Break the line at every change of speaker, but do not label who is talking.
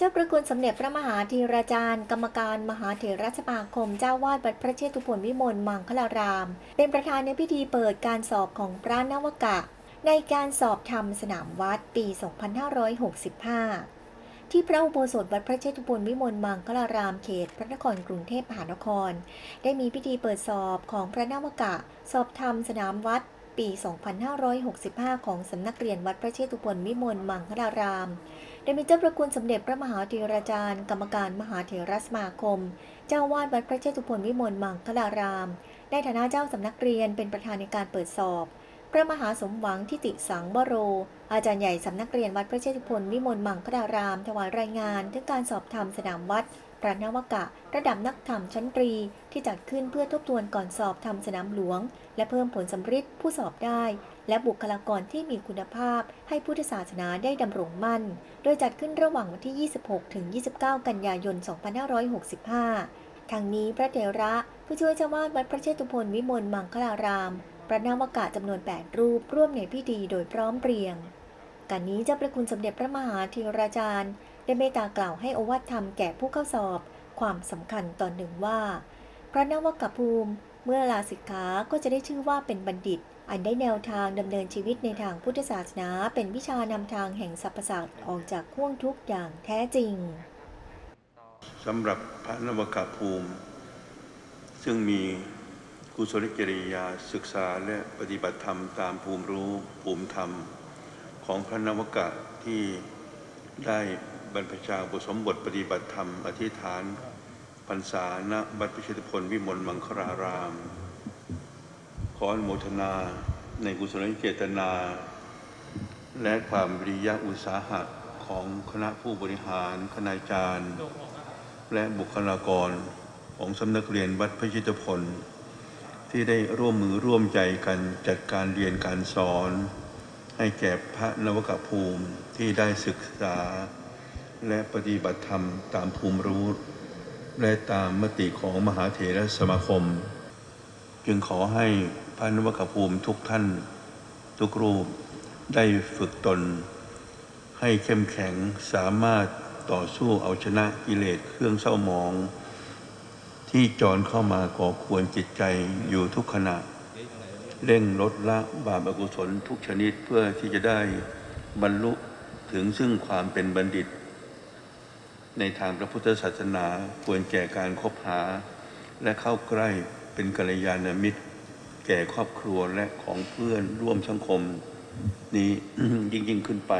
จ้าประคุณสมเด็จพระมหาธีราจารย์ กรรมการมหาเถรสมาคม เจ้าวาดวัดพระเชตุพนวิมลมังคลาราม เป็นประธานในพิธีเปิดการสอบของพระนวกะ ในการสอบธรรมสนามวัดปี 2565 ที่พระอุโบสถวัดพระเชตุพนวิมลมังคลารามเขต พระนครกรุงเทพมหานคร ได้มีพิธีเปิดสอบของพระนวกะ สอบธรรมสนามวัดปี 2565 ของสำนักเรียนวัดพระเชตุพนวิมลมังคลาราม ได้มีเจ้าประคุณสมเด็จพระมหาเถรอาจารย์ กรรมการมหาเถรสมาคม เจ้าวาดวัดพระเชตุพนวิมลมังคลาราม ในฐานะเจ้าสำนักเรียนเป็นประธานในการเปิดสอบ พระมหาสมหวังทิติสังวโร อาจารย์ใหญ่สำนักเรียนวัดพระเชตุพนวิมลมังคลาราม ถวายรายงานถึงการสอบธรรมสนามวัด ระนวกะ ระดับนักธรรมชั้นตรีที่จัดขึ้นเพื่อทบทวนก่อนสอบธรรมสนามหลวง และเพิ่มผลสำฤทธิ์ผู้สอบได้ และบุคลากรที่มีคุณภาพ ให้พุทธศาสนาได้ดำรงมั่น โดยจัดขึ้นระหว่างวันที่ 26 ถึง 29 กันยายน 2565 ทางนี้พระเถระผู้ช่วยเจ้าวาดวัดพระเชตุพนวิมลมังคลาราม พระนามกะจำนวน 8 รูปร่วมในพิธีโดยพร้อมเพรียงการนี้เจ้าประคุณสมเด็จพระมหาธีราจารย์ ได้เมตตากล่าวให้โอวาทธรรมแก่ผู้เข้าสอบความสำคัญตอนหนึ่งว่า พระนวกภูมิเมื่อลาสิกขาก็จะได้ชื่อว่าเป็นบัณฑิต อันได้แนวทางดำเนินชีวิตในทางพุทธศาสนา เป็นวิชานำทางแห่งสรรพสัตว์ออกจากห่วงทุกข์อย่างแท้จริง
สำหรับพระนวกภูมิ ซึ่งมีกุศลกิริยาศึกษาและปฏิบัติธรรมตามภูมิรู้ภูมิธรรม ของพระนวกะที่ได้ บรรพชาอุสมบทปฏิบัติธรรม อธิษฐานพรรษาณบัดพิชิตพลวิมลมังคลาราม ขออนุโมทนาในกุศลเจตนา และความวิริยะอุตสาหะของคณะผู้บริหารคณาจารย์ และบุคลากรของสำนักเรียนวัดพระชิตพล ที่ได้ร่วมมือร่วมใจกันจัดการเรียนการสอน ให้แก่พระนวกภูมิที่ได้ศึกษา และปฏิบัติธรรมตามภูมิรู้ และตามมติของมหาเถรสมาคม จึงขอให้พระนวกภูมิทุกท่าน ทุกรูปได้ฝึกตน ให้เข้มแข็งสามารถต่อสู้เอาชนะกิเลสเครื่องเศร้าหมอง ที่จรเข้ามาก่อควรจิตใจอยู่ทุกขณะ เร่งลดละบาปอกุศลทุกชนิดเพื่อที่จะได้บรรลุถึงซึ่งความเป็นบัณฑิต ในทางพระพุทธศาสนาควรแก่การคบหา และเข้าใกล้เป็นกัลยาณมิตร แก่ครอบครัวและของเพื่อนร่วมสังคม นี้ยิ่งยิ่งขึ้นไป